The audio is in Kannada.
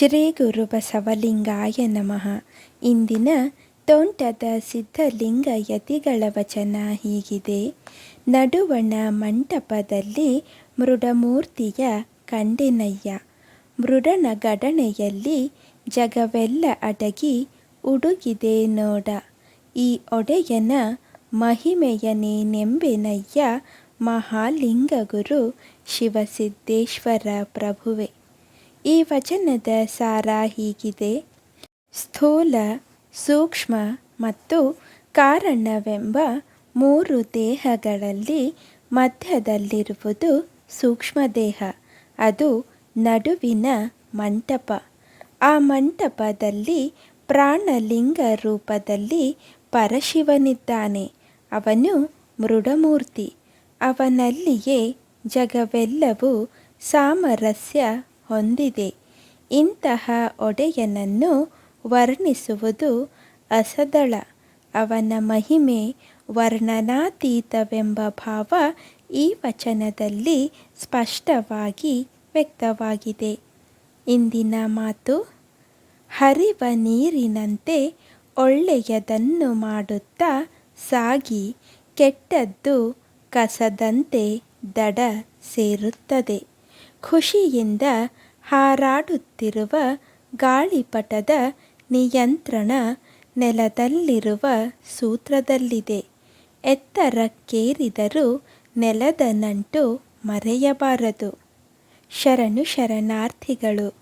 ಶ್ರೀ ಗುರು ಬಸವಲಿಂಗಾಯ ನಮಃ. ಇಂದಿನ ತೋಂಟದ ಸಿದ್ಧಲಿಂಗ ಯತಿಗಳ ವಚನ ಹೀಗಿದೆ. ನಡುವಣ ಮಂಟಪದಲ್ಲಿ ಮೃಡಮೂರ್ತಿಯ ಕಂಡೆನಯ್ಯ. ಮೃಡನ ಗಡಣೆಯಲ್ಲಿ ಜಗವೆಲ್ಲ ಅಡಗಿ ಉಡುಗಿದೆ ನೋಡ. ಈ ಒಡೆಯನ ಮಹಿಮೆಯನೇ ನೆಂಬೆನಯ್ಯ ಮಹಾಲಿಂಗಗುರು ಶಿವಸಿದ್ದೇಶ್ವರ ಪ್ರಭುವೆ. ಈ ವಚನದ ಸಾರ ಹೀಗಿದೆ. ಸ್ಥೂಲ, ಸೂಕ್ಷ್ಮ ಮತ್ತು ಕಾರಣವೆಂಬ ಮೂರು ದೇಹಗಳಲ್ಲಿ ಮಧ್ಯದಲ್ಲಿರುವುದು ಸೂಕ್ಷ್ಮ ದೇಹ. ಅದು ನಡುವಿನ ಮಂಟಪ. ಆ ಮಂಟಪದಲ್ಲಿ ಪ್ರಾಣಲಿಂಗ ರೂಪದಲ್ಲಿ ಪರಶಿವನಿದ್ದಾನೆ. ಅವನು ಮೃಡಮೂರ್ತಿ. ಅವನಲ್ಲಿಯೇ ಜಗವೆಲ್ಲವೂ ಸಾಮರಸ್ಯ ಹೊಂದಿದೆ. ಇಂತಹ ಒಡೆಯನನ್ನು ವರ್ಣಿಸುವುದು ಅಸದಳ. ಅವನ ಮಹಿಮೆ ವರ್ಣನಾತೀತವೆಂಬ ಭಾವ ಈ ವಚನದಲ್ಲಿ ಸ್ಪಷ್ಟವಾಗಿ ವ್ಯಕ್ತವಾಗಿದೆ. ಇಂದಿನ ಮಾತು, ಹರಿವ ನೀರಿನಂತೆ ಒಳ್ಳೆಯದನ್ನು ಮಾಡುತ್ತಾ ಸಾಗಿ ಕೆಟ್ಟದ್ದು ಕಸದಂತೆ ದಡ ಸೇರುತ್ತದೆ. ಖುಷಿಯಿಂದ ಹಾರಾಡುತ್ತಿರುವ ಗಾಳಿಪಟದ ನಿಯಂತ್ರಣ ನೆಲದಲ್ಲಿರುವ ಸೂತ್ರದಲ್ಲಿದೆ. ಎತ್ತರಕ್ಕೇರಿದರೂ ನೆಲದ ನಂಟು ಮರೆಯಬಾರದು. ಶರಣು ಶರಣಾರ್ಥಿಗಳು